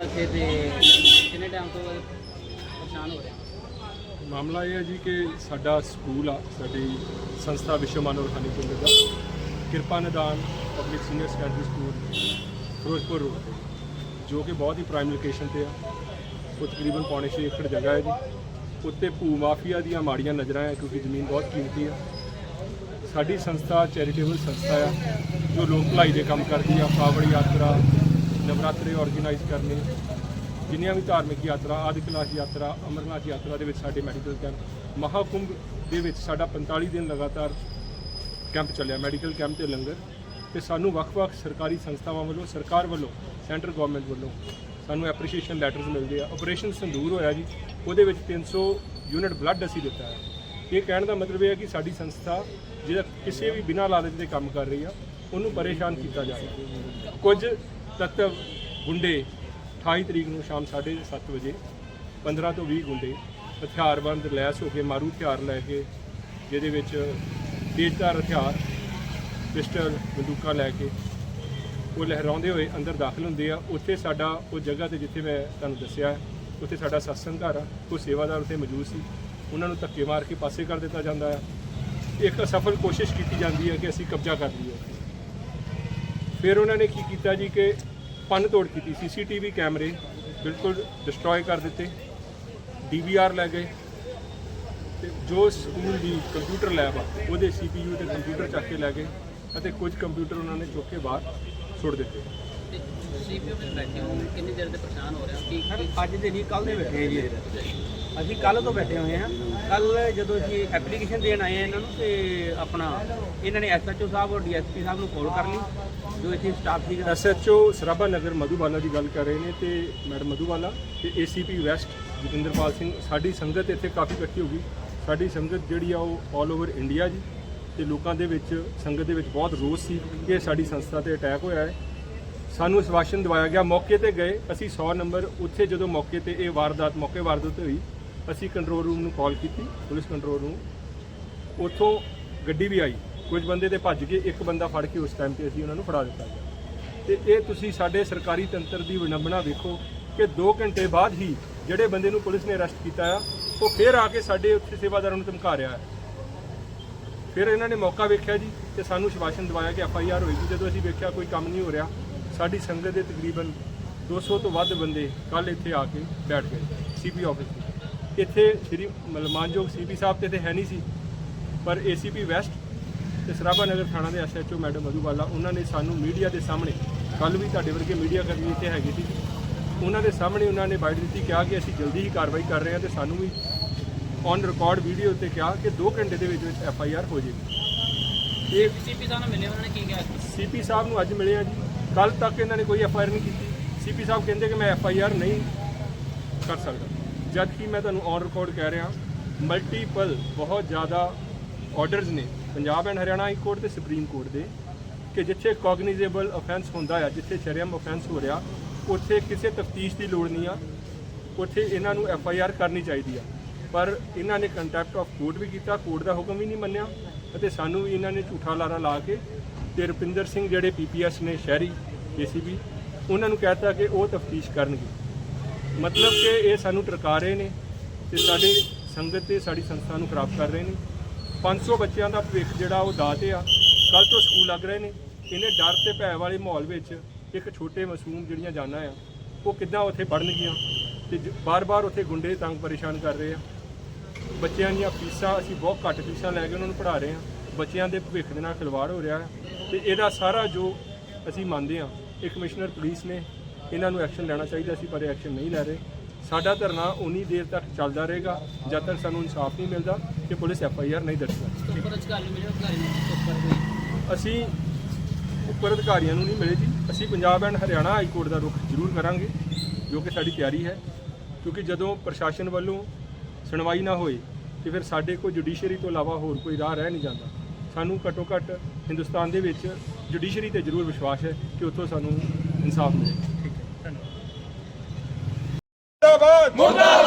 ਇੱਥੇ ਤੇ ਕਿੰਨੇ ਟਾਈਮ ਤੋਂ ਪਰੇਸ਼ਾਨ ਹੋ ਰਿਹਾ ਮਾਮਲਾ ਇਹ ਹੈ ਜੀ ਕਿ ਸਾਡਾ ਸਕੂਲ ਆ, ਸਾਡੀ ਸੰਸਥਾ ਵਿਸ਼ਵ ਮਾਨਵ ਰਖਾਨੀ ਕੇਂਦਰ ਦਾ। Kirpa Nidan public senior secondary school Firozpur road ਤੇ, ਜੋ ਕਿ ਬਹੁਤ ਹੀ ਪ੍ਰਾਈਮ ਲੋਕੇਸ਼ਨ ਤੇ ਆ। ਉਹ ਤਕਰੀਬਨ ਪੌਣੇ ਛੇ ਏਕੜ ਜਗ੍ਹਾ ਹੈ ਜੀ। ਉੱਤੇ ਭੂ ਮਾਫੀਆ ਦੀਆਂ ਮਾੜੀਆਂ ਨਜ਼ਰਾਂ ਆ ਕਿਉਂਕਿ ਜ਼ਮੀਨ ਬਹੁਤ ਕੀਮਤੀ ਆ। ਸਾਡੀ ਸੰਸਥਾ ਚੈਰੀਟੇਬਲ ਸੰਸਥਾ ਆ, ਜੋ ਲੋਕ ਭਲਾਈ ਦੇ ਕੰਮ ਕਰਦੀ ਆ ਕਾਵੜ ਯਾਤਰਾ ਨਵਰਾਤਰੇ ਆਰਗੇਨਾਈਜ਼ ਕਰਨੇ, ਜਿੰਨੀਆਂ ਵੀ ਧਾਰਮਿਕ ਯਾਤਰਾ ਆਦਿ ਕਲਾਸ ਯਾਤਰਾ, ਅਮਰਨਾਥ ਯਾਤਰਾ ਦੇ ਵਿੱਚ ਸਾਡੇ ਮੈਡੀਕਲ ਕੈਂਪ ਮਹਾਕੁੰਭ ਦੇ ਵਿੱਚ ਸਾਡਾ 45 ਦਿਨ ਲਗਾਤਾਰ ਕੈਂਪ ਚੱਲਿਆ ਮੈਡੀਕਲ ਕੈਂਪ ਤੇ ਲੰਗਰ। ਤੇ ਸਾਨੂੰ ਵੱਖ-ਵੱਖ ਸਰਕਾਰੀ ਸੰਸਥਾਵਾਂ ਵੱਲੋਂ, ਸਰਕਾਰ ਵੱਲੋਂ ਸੈਂਟਰ ਗਵਰਨਮੈਂਟ ਵੱਲੋਂ ਸਾਨੂੰ ਐਪਰੀਸ਼ੀਏਸ਼ਨ ਲੈਟਰਸ ਮਿਲਦੇ ਆ। ਆਪਰੇਸ਼ਨ ਸੰਦੂਰ ਹੋਇਆ ਜੀ, ਉਹਦੇ ਵਿੱਚ 300 ਯੂਨਿਟ ਬਲੱਡ ਅਸੀਂ ਦਿੱਤਾ ਹੈ। ਇਹ ਕਹਿਣ ਦਾ ਮਤਲਬ ਇਹ ਹੈ ਕਿ ਸਾਡੀ ਸੰਸਥਾ ਜਿਹੜਾ ਕਿਸੇ ਵੀ ਬਿਨਾਂ ਲਾਲਚ ਦੇ ਕੰਮ ਕਰ ਰਹੀ ਆ, ਉਹਨੂੰ ਪਰੇਸ਼ਾਨ ਕੀਤਾ ਜਾ ਰਿਹਾ। ਕੁਝ ਤੱਤਵ ਗੁੰਡੇ 28 ਤਰੀਕ ਨੂੰ ਸ਼ਾਮ 7:30 ਵਜੇ 15 ਤੋਂ 20 ਗੁੰਡੇ ਹਥਿਆਰਬੰਦ ਲੈਸ ਹੋ ਕੇ ਮਾਰੂ ਹਥਿਆਰ ਲੈ ਕੇ, ਜਿਹਦੇ ਵਿੱਚ ਤੇਜ਼ਧਾਰ ਹਥਿਆਰ, ਪਿਸਟਲ, ਬੰਦੂਕਾਂ ਲੈ ਕੇ ਉਹ ਲਹਿਰਾਉਂਦੇ ਹੋਏ ਅੰਦਰ ਦਾਖਲ ਹੁੰਦੇ ਆ। ਉੱਥੇ ਸਾਡਾ ਉਹ ਜਗ੍ਹਾ ਤੇ ਜਿੱਥੇ ਮੈਂ ਤੁਹਾਨੂੰ ਦੱਸਿਆ, ਉੱਥੇ ਸਾਡਾ ਸਤਸੰਗ ਘਰ ਆ। ਉਹ ਸੇਵਾਦਾਰ ਉੱਥੇ ਮੌਜੂਦ ਸੀ। ਉਹਨਾਂ ਨੂੰ ਧੱਕੇ ਮਾਰ ਕੇ ਪਾਸੇ ਕਰ ਦਿੱਤਾ ਜਾਂਦਾ ਆ। ਇੱਕ ਅਸਫਲ ਕੋਸ਼ਿਸ਼ ਕੀਤੀ ਜਾਂਦੀ ਹੈ ਕਿ ਅਸੀਂ ਕਬਜ਼ਾ ਕਰ ਲਈਏ। ਫਿਰ ਉਹਨਾਂ ਨੇ ਕੀ ਕੀਤਾ ਜੀ ਕਿ ਪੰਨ ਤੋੜ ਕੀਤੀ, ਸੀਸੀਟੀਵੀ ਕੈਮਰੇ ਬਿਲਕੁਲ ਡਿਸਟਰੋਏ ਕਰ ਦਿੱਤੇ ਡੀਵੀਆਰ ਲੈ ਗਏ ਤੇ ਜੋ ਸਕੂਲ ਦੀ ਕੰਪਿਊਟਰ ਲੈਬ ਆ, ਉਹਦੇ ਸੀਪੀਯੂ ਤੇ ਕੰਪਿਊਟਰ ਚੱਕ ਕੇ ਲੈ ਗਏ ਅਤੇ ਕੁਝ ਕੰਪਿਊਟਰ ਉਹਨਾਂ ਨੇ ਚੁੱਕ ਕੇ ਬਾਹਰ ਸੁੱਟ ਦਿੱਤੇ। ਤੇ ਸੀਪੀਯੂ ਵਿੱਚ ਬੈਠੇ ਹੋ ਕਿੰਨੀ ਦੇਰ ਦੇ ਪਰੇਸ਼ਾਨ ਹੋ ਰਹੇ ਹੋ? ਕੀ ਸਰ ਅੱਜ ਦੇ ਨਹੀਂ ਕੱਲ ਦੇ ਬੈਠੇ ਜੀ। ਅਸੀਂ ਕੱਲ ਤੋਂ ਬੈਠੇ ਹੋਏ ਹਾਂ। ਕੱਲ ਜਦੋਂ ਅਸੀਂ ਐਪਲੀਕੇਸ਼ਨ ਦੇਣ ਆਏ ਇਹਨਾਂ ਨੂੰ ਤੇ ਆਪਣਾ ਇਹਨਾਂ ਨੇ ਐਸਐਚਓ ਸਾਹਿਬ ਔਰ ਡੀਐਸਪੀ ਸਾਹਿਬ ਨੂੰ ਕਾਲ ਕਰ ਲਈ ਜੋ ਇੱਥੇ ਸਟਾਫ ਸੀਗਾ। ਐਸਐਚਓ ਸਰਾਭਾ ਨਗਰ ਮਧੂਬਾਲਾ ਦੀ ਗੱਲ ਕਰ ਰਹੇ ਨੇ ਤੇ ਮੈਡਮ ਮਧੂਬਾਲਾ ਤੇ ਏਸੀਪੀ ਵੈਸਟ ਜਤਿੰਦਰਪਾਲ ਸਿੰਘ ਸਾਡੀ ਸੰਗਤ ਇੱਥੇ ਕਾਫੀ ਇਕੱਠੀ ਹੋ ਗਈ। ਸਾਡੀ ਸੰਗਤ ਜਿਹੜੀ ਆ ਉਹ ਆਲ ਓਵਰ ਇੰਡੀਆ ਜੀ। ਤੇ ਲੋਕਾਂ ਦੇ ਵਿੱਚ ਸੰਗਤ ਦੇ ਵਿੱਚ ਬਹੁਤ ਰੋਸ ਸੀ ਕਿ ਸਾਡੀ ਸੰਸਥਾ ਤੇ ਅਟੈਕ ਹੋਇਆ ਹੈ। ਸਾਨੂੰ ਸਵਾਸ਼ਨ ਦਵਾਇਆ ਗਿਆ। ਮੌਕੇ ਤੇ ਗਏ, ਅਸੀਂ 100 ਨੰਬਰ ਉੱਥੇ ਜਦੋਂ ਮੌਕੇ ਤੇ ਇਹ ਵਾਰਦਾਤ, ਮੌਕੇ ਵਾਰਦਾਤ ਹੋਈ, ਅਸੀਂ ਕੰਟਰੋਲ ਰੂਮ ਨੂੰ ਕਾਲ ਕੀਤੀ, ਪੁਲਿਸ ਕੰਟਰੋਲ ਰੂਮ ਉੱਥੋਂ ਗੱਡੀ ਵੀ ਆਈ। ਕੁਝ ਬੰਦੇ ਤੇ ਭੱਜ ਗਏ ਇੱਕ ਬੰਦਾ ਫੜ ਕੇ ਉਸ ਟਾਈਮ ਤੇ ਅਸੀਂ ਉਹਨਾਂ ਨੂੰ ਫੜਾ ਦਿੱਤਾ ਗਿਆ। ਤੇ ਇਹ ਤੁਸੀਂ ਸਾਡੇ ਸਰਕਾਰੀ ਤੰਤਰ ਦੀ ਵਿਡੰਬਣਾ ਵੇਖੋ ਕਿ 2 ਘੰਟੇ ਬਾਅਦ ਹੀ ਜਿਹੜੇ ਬੰਦੇ ਨੂੰ ਪੁਲਿਸ ਨੇ ਅਰੈਸਟ ਕੀਤਾ ਆ, ਉਹ ਫੇਰ ਆ ਕੇ ਸਾਡੇ ਉੱਥੇ ਸੇਵਾਦਾਰਾਂ ਨੂੰ ਧਮਕਾ ਰਿਹਾ ਹੈ। ਫਿਰ ਇਹਨਾਂ ਨੇ ਮੌਕਾ ਵੇਖਿਆ ਜੀ ਤੇ ਸਾਨੂੰ ਸ਼ਵਾਸ਼ਨ ਦਿਵਾਇਆ ਕਿ ਐਫ ਆਈ ਆਰ ਹੋਏਗੀ। ਜਦੋਂ ਅਸੀਂ ਵੇਖਿਆ ਕੋਈ ਕੰਮ ਨਹੀਂ ਹੋ ਰਿਹਾ ਸਾਡੀ ਸੰਗਤ ਦੇ ਤਕਰੀਬਨ 200 ਤੋਂ ਵੱਧ ਬੰਦੇ ਕੱਲ ਇੱਥੇ ਆ ਕੇ ਬੈਠ ਗਏ ਸੀਪੀ ਆਫਿਸ ਇੱਥੇ ਸ੍ਰੀ ਮਤਲਬ ਮਾਨਯੋਗ ਸੀਪੀ ਸਾਹਿਬ ਤੇ ਤੇ ਹੈ ਨਹੀਂ ਸੀ ਪਰ ਏਸੀਪੀ ਵੈਸਟ ਤੇ ਸਰਾਭਾ ਨਗਰ ਥਾਣਾ ਦੇ ਐਸਐਚਓ ਮੈਡਮ ਮਧੂਬਾਲਾ ਉਹਨਾਂ ਨੇ ਸਾਨੂੰ ਮੀਡੀਆ ਦੇ ਸਾਹਮਣੇ ਕੱਲ ਵੀ ਤੁਹਾਡੇ ਵਰਗੇ ਮੀਡੀਆ ਕਰਮੀ ਇੱਥੇ ਹੈਗੇ ਸੀ ਉਹਨਾਂ ਦੇ ਸਾਹਮਣੇ ਉਹਨਾਂ ਨੇ ਬਾਈਟ ਦਿੱਤੀ ਕਿਹਾ ਕਿ ਅਸੀਂ ਜਲਦੀ ਹੀ ਕਾਰਵਾਈ ਕਰ ਰਹੇ ਹਾਂ ਤੇ ਸਾਨੂੰ ਵੀ ਔਨ ਰਿਕਾਰਡ ਵੀਡੀਓ ਤੇ ਕਿਹਾ ਕਿ 2 ਘੰਟੇ ਦੇ ਵਿੱਚ ਵਿੱਚ ਐਫ ਆਈ ਆਰ ਹੋ ਜਾਏਗੀ। ਇਹ ਸੀਪੀ ਸਾਹਿਬ ਨਾਲ ਮਿਲੇ ਉਹਨਾਂ ਨੇ ਕੀ ਕਿਹਾ? ਸੀਪੀ ਸਾਹਿਬ ਨੂੰ ਅੱਜ ਮਿਲੇ ਆ ਜੀ। ਕੱਲ ਤੱਕ ਇਹਨਾਂ ਨੇ ਕੋਈ ਐਫ ਆਈ ਆਰ ਨਹੀਂ ਕੀਤੀ। ਸੀਪੀ ਸਾਹਿਬ ਕਹਿੰਦੇ ਕਿ ਮੈਂ ਐਫ ਆਈ ਆਰ ਨਹੀਂ ਕਰ ਸਕਦਾ। ਜਦ ਕਿ ਮੈਂ ਤੁਹਾਨੂੰ ਔਨ ਰਿਕਾਰਡ ਕਹਿ ਰਿਹਾ ਮਲਟੀਪਲ ਬਹੁਤ ਜ਼ਿਆਦਾ ਆਰਡਰਸ ਨੇ। Punjab and Haryana High Court ਤੇ ਸੁਪਰੀਮ ਕੋਰਟ ਦੇ, ਕਿ ਜਿੱਥੇ ਕੋਗਨੀਜ਼ੇਬਲ ਅਫੈਂਸ ਹੁੰਦਾ ਆ, ਜਿੱਥੇ ਸ਼ਰਮ ਅਫੈਂਸ ਹੋ ਰਿਹਾ, ਉੱਥੇ ਕਿਸੇ ਤਫਤੀਸ਼ ਦੀ ਲੋੜ ਨਹੀਂ ਆ। ਉੱਥੇ ਇਹਨਾਂ ਨੂੰ ਐਫ ਆਈ ਆਰ ਕਰਨੀ ਚਾਹੀਦੀ ਆ। ਪਰ ਇਹਨਾਂ ਨੇ ਕੰਟੈਕਟ ਆਫ ਕੋਰਟ ਵੀ ਕੀਤਾ ਕੋਰਟ ਦਾ ਹੁਕਮ ਵੀ ਨਹੀਂ ਮੰਨਿਆ ਅਤੇ ਸਾਨੂੰ ਵੀ ਇਹਨਾਂ ਨੇ ਝੂਠਾ ਲਾਰਾ ਲਾ ਕੇ ਤੇ ਰੁਪਿੰਦਰ ਸਿੰਘ ਜਿਹੜੇ ਪੀਪੀਐਸ ਨੇ ਸ਼ਹਿਰੀ ਏਸੀਬੀ ਉਹਨਾਂ ਨੂੰ ਕਹਿਤਾ ਕਿ ਉਹ ਤਫਤੀਸ਼ ਕਰਨਗੇ। ਮਤਲਬ ਕਿ ਇਹ ਸਾਨੂੰ ਟਰਕਾ ਰਹੇ ਨੇ ਤੇ ਸਾਡੇ ਸੰਗਤ ਤੇ ਸਾਡੀ ਸੰਸਥਾ ਨੂੰ ਖਰਾਬ ਕਰ ਰਹੇ ਨੇ। 500 ਬੱਚਿਆਂ ਦਾ ਭਵਿੱਖ ਜਿਹੜਾ ਉਹ ਦਾਤੇ ਆ ਕੱਲ ਤੋਂ ਸਕੂਲ ਲੱਗ ਰਹੇ ਨੇ। ਇਹਨੇ ਡਰ ਤੇ ਭੈ ਵਾਲੇ ਮਾਹੌਲ ਵਿੱਚ ਇੱਕ ਛੋਟੇ ਮਾਸੂਮ ਜਿਹੜੀਆਂ ਜਾਨਾਂ ਆ, ਉਹ ਕਿੱਦਾਂ ਉੱਥੇ ਪੜਨਗੀਆਂ ਤੇ ਬਾਰ-ਬਾਰ ਉੱਥੇ ਗੁੰਡੇ ਤੰਗ ਪਰੇਸ਼ਾਨ ਕਰ ਰਹੇ ਆ। ਬੱਚਿਆਂ ਦੀਆਂ ਫੀਸਾਂ ਅਸੀਂ ਬਹੁਤ ਘੱਟ ਫੀਸਾਂ ਲੈ ਕੇ ਉਹਨਾਂ ਨੂੰ ਪੜ੍ਹਾ ਰਹੇ ਹਾਂ। ਬੱਚਿਆਂ ਦੇ ਭਵਿੱਖ ਦੇ ਨਾਲ ਖਿਲਵਾੜ ਹੋ ਰਿਹਾ ਹੈ ਤੇ ਇਹਦਾ ਸਾਰਾ ਜੋ ਅਸੀਂ ਮੰਨਦੇ ਹਾਂ ਇਹ ਕਮਿਸ਼ਨਰ ਪੁਲਿਸ ਨੇ ਇਹਨਾਂ ਨੂੰ ਐਕਸ਼ਨ ਲੈਣਾ ਚਾਹੀਦਾ ਸੀ ਪਰ ਐਕਸ਼ਨ ਨਹੀਂ ਲੈ ਰਹੇ। ਸਾਡਾ ਧਰਨਾ ਉਨੀ ਦੇਰ ਤੱਕ ਚੱਲਦਾ ਰਹੇਗਾ ਜਦ ਤੱਕ ਸਾਨੂੰ ਇਨਸਾਫ ਨਹੀਂ ਮਿਲਦਾ ਕਿ ਪੁਲਿਸ ਐਫ ਆਈ ਆਰ ਨਹੀਂ ਦਰਜ ਕਰਦੀ। ਅਸੀਂ ਉੱਪਰ ਅਧਿਕਾਰੀਆਂ ਨੂੰ ਨਹੀਂ ਮਿਲੇ ਜੀ। ਅਸੀਂ Punjab and Haryana High Court ਦਾ ਰੁਖ ਜ਼ਰੂਰ ਕਰਾਂਗੇ ਜੋ ਕਿ ਸਾਡੀ ਤਿਆਰੀ ਹੈ। ਕਿਉਂਕਿ ਜਦੋਂ ਪ੍ਰਸ਼ਾਸਨ ਵੱਲੋਂ ਸੁਣਵਾਈ ਨਾ ਹੋਏ ਤੇ ਫਿਰ ਸਾਡੇ ਕੋਲ ਜੁਡੀਸ਼ਰੀ ਤੋਂ ਇਲਾਵਾ ਹੋਰ ਕੋਈ ਰਾਹ ਰਹਿ ਨਹੀਂ ਜਾਂਦਾ। ਸਾਨੂੰ ਘੱਟੋ ਘੱਟ ਹਿੰਦੁਸਤਾਨ ਦੇ ਵਿੱਚ ਜੁਡੀਸ਼ਰੀ ਤੇ ਜ਼ਰੂਰ ਵਿਸ਼ਵਾਸ ਹੈ ਕਿ ਉੱਥੋਂ ਸਾਨੂੰ ਇਨਸਾਫ ਮਿਲੇਗਾ ਠੀਕ ਹੈ ਧੰਨਵਾਦ। ਮੁਰਦਾਬਾਦ ਮੁਰਦਾਬਾਦ!